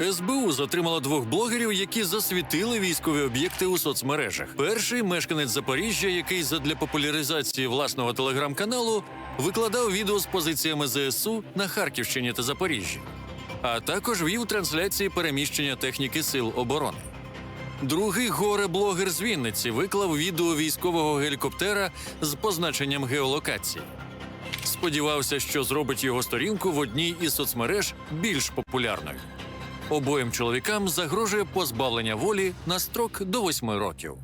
СБУ затримала двох блогерів, які засвітили військові об'єкти у соцмережах. Перший мешканець Запоріжжя, який задля популяризації власного телеграм-каналу викладав відео з позиціями ЗСУ на Харківщині та Запоріжжі, а також вів трансляції переміщення техніки сил оборони. Другий горе-блогер з Вінниці виклав відео військового гелікоптера з позначенням геолокації. Сподівався, що зробить його сторінку в одній із соцмереж більш популярною. Обоїм чоловікам загрожує позбавлення волі на строк до восьми років.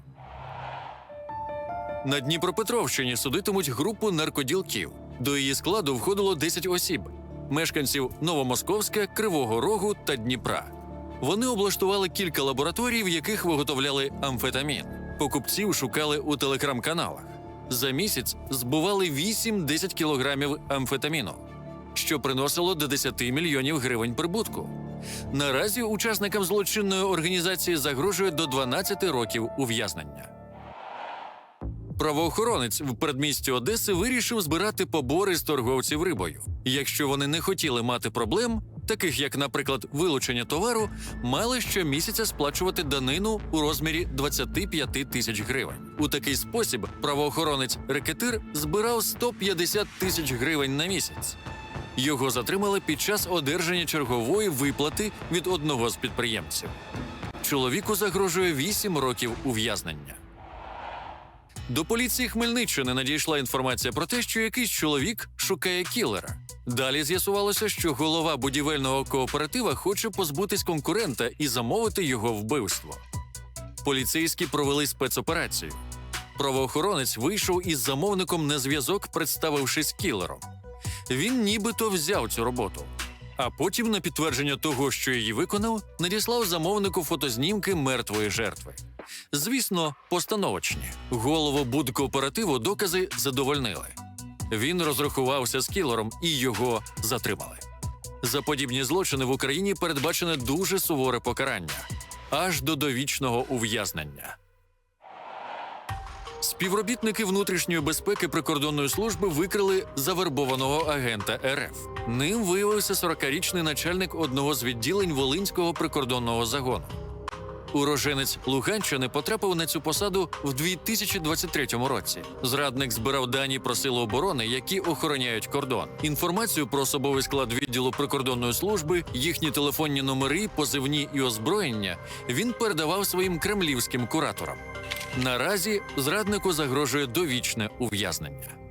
На Дніпропетровщині судитимуть групу наркоділків. До її складу входило 10 осіб мешканців Новомосковська, Кривого Рогу та Дніпра. Вони облаштували кілька лабораторій, в яких виготовляли амфетамін. Покупців шукали у телеграм-каналах. За місяць збували 8-10 кілограмів амфетаміну, що приносило до 10 мільйонів гривень прибутку. Наразі учасникам злочинної організації загрожує до 12 років ув'язнення. Правоохоронець в передмісті Одеси вирішив збирати побори з торговців рибою. Якщо вони не хотіли мати проблем, таких як, наприклад, вилучення товару, мали щомісяця сплачувати данину у розмірі 25 тисяч гривень. У такий спосіб правоохоронець рекетир збирав 150 тисяч гривень на місяць. Його затримали під час одержання чергової виплати від одного з підприємців. Чоловіку загрожує 8 років ув'язнення. До поліції Хмельниччини надійшла інформація про те, що якийсь чоловік шукає кілера. Далі з'ясувалося, що голова будівельного кооператива хоче позбутись конкурента і замовити його вбивство. Поліцейські провели спецоперацію. Правоохоронець вийшов із замовником на зв'язок, представившись кілером. Він нібито взяв цю роботу. А потім, на підтвердження того, що її виконав, надіслав замовнику фотознімки мертвої жертви. Звісно, постановочні. Голову будкооперативу докази задовольнили. Він розрахувався з кілером і його затримали. За подібні злочини в Україні передбачене дуже суворе покарання аж до довічного ув'язнення. Співробітники внутрішньої безпеки прикордонної служби викрили завербованого агента РФ. Ним виявився 40-річний начальник одного з відділень Волинського прикордонного загону. Уроженець Луганщини потрапив на цю посаду в 2023 році. Зрадник збирав дані про сили оборони, які охороняють кордон. Інформацію про особовий склад відділу прикордонної служби, їхні телефонні номери, позивні і озброєння він передавав своїм кремлівським кураторам. Наразі зраднику загрожує довічне ув'язнення.